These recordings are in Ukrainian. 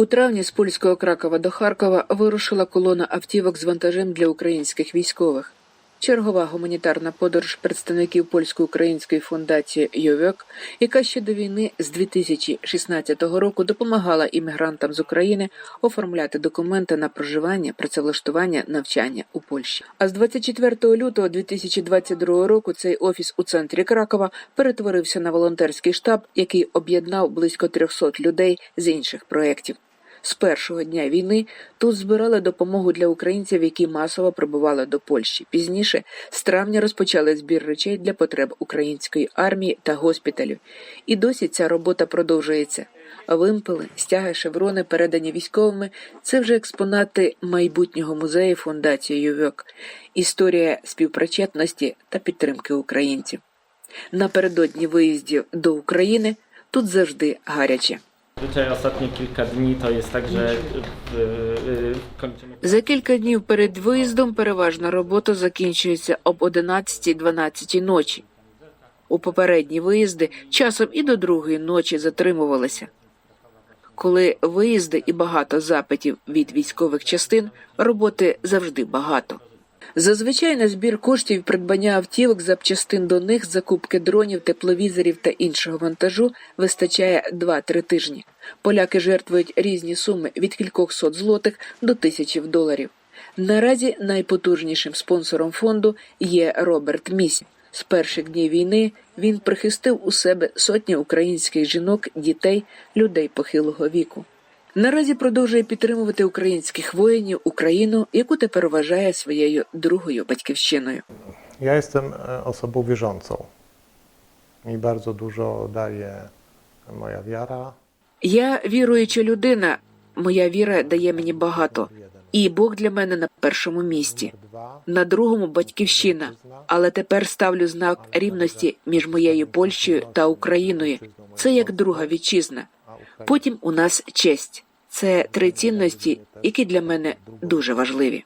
У травні з польського Кракова до Харкова вирушила колона автівок з вантажем для українських військових. Чергова гуманітарна подорож представників польсько-української фундації «Йовек», яка ще до війни з 2016 року допомагала іммігрантам з України оформляти документи на проживання, працевлаштування, навчання у Польщі. А з 24 лютого 2022 року цей офіс у центрі Кракова перетворився на волонтерський штаб, який об'єднав близько 300 людей з інших проєктів. З першого дня війни тут збирали допомогу для українців, які масово прибували до Польщі. Пізніше з травня розпочали збір речей для потреб української армії та госпіталів. І досі ця робота продовжується. Вимпели, стяги, шеврони, передані військовими це вже експонати майбутнього музею фундації Ювек. Історія співпричетності та підтримки українців. Напередодні виїздів до України тут завжди гаряче. Zazwyczaj ostatnie kilka dni to jest tak, że y, y, kończymy За кілька днів перед виїздом переважна робота закінчується об 11-12 ночі. У попередні виїзди часом і до другої ночі затримувалися. Коли виїзди і багато запитів від військових частин, роботи завжди багато. Зазвичай на збір коштів придбання автівок, запчастин до них, закупки дронів, тепловізорів та іншого вантажу вистачає 2-3 тижні. Поляки жертвують різні суми від кількох сот злотих до тисячів доларів. Наразі найпотужнішим спонсором фонду є Роберт Місь. З перших днів війни він прихистив у себе сотні українських жінок, дітей, людей похилого віку. Наразі продовжує підтримувати українських воїнів Україну, яку тепер вважає своєю другою батьківщиною. Jestem e, osobą wierzącą. Mi bardzo dużo daje moja wiara. Я віруюча людина. Моя віра дає мені багато, і Бог для мене на першому місці. На другому батьківщина, але тепер ставлю знак рівності між моєю Польщею та Україною. Це як друга вітчизна. Потім у нас честь. Це три цінності, які для мене дуже важливі.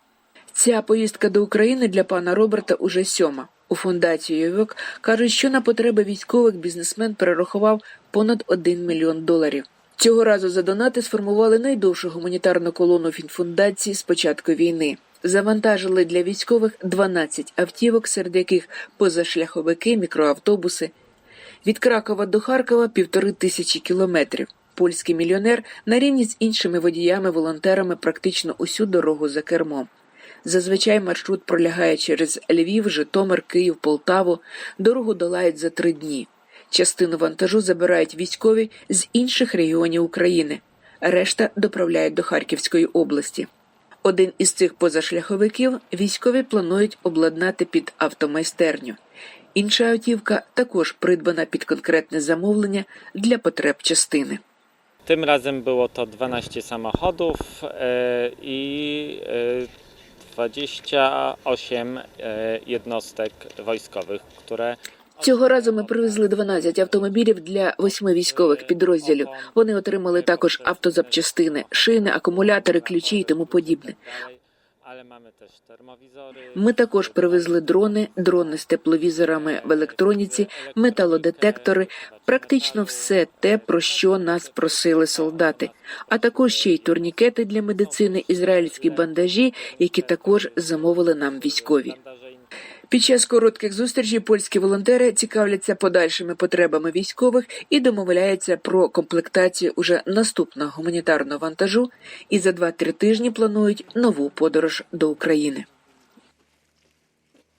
Ця поїздка до України для пана Роберта уже сьома. У фундації «Йовек» кажуть, що на потреби військових бізнесмен перерахував понад 1 мільйон доларів. Цього разу за донати сформували найдовшу гуманітарну колону фінфундації з початку війни. Завантажили для військових 12 автівок, серед яких позашляховики, мікроавтобуси. Від Кракова до Харкова півтори тисячі кілометрів. Польський мільйонер на рівні з іншими водіями-волонтерами практично усю дорогу за кермом. Зазвичай маршрут пролягає через Львів, Житомир, Київ, Полтаву. Дорогу долають за три дні. Частину вантажу забирають військові з інших регіонів України. Решта доправляють до Харківської області. Один із цих позашляховиків військові планують обладнати під автомайстерню. Інша автівка також придбана під конкретне замовлення для потреб частини. Tym razem było to 12 samochodów e, i e, 28 e, jednostek wojskowych, które Цього разу ми привезли 12 автомобілів для восьми військових підрозділів. Вони отримали також автозапчастини, шини, акумулятори, ключі і тому подібне. Termowizory. Ми також привезли дрони, дрони з тепловізорами в електроніці, металодетектори, практично все те, про що нас просили солдати, а також ще й турнікети для медицини, ізраїльські бандажі, які також замовили нам військові. Під час коротких зустрічей польські волонтери цікавляться подальшими потребами військових і домовляються про комплектацію уже наступного гуманітарного вантажу. І за 2-3 тижні планують нову подорож до України.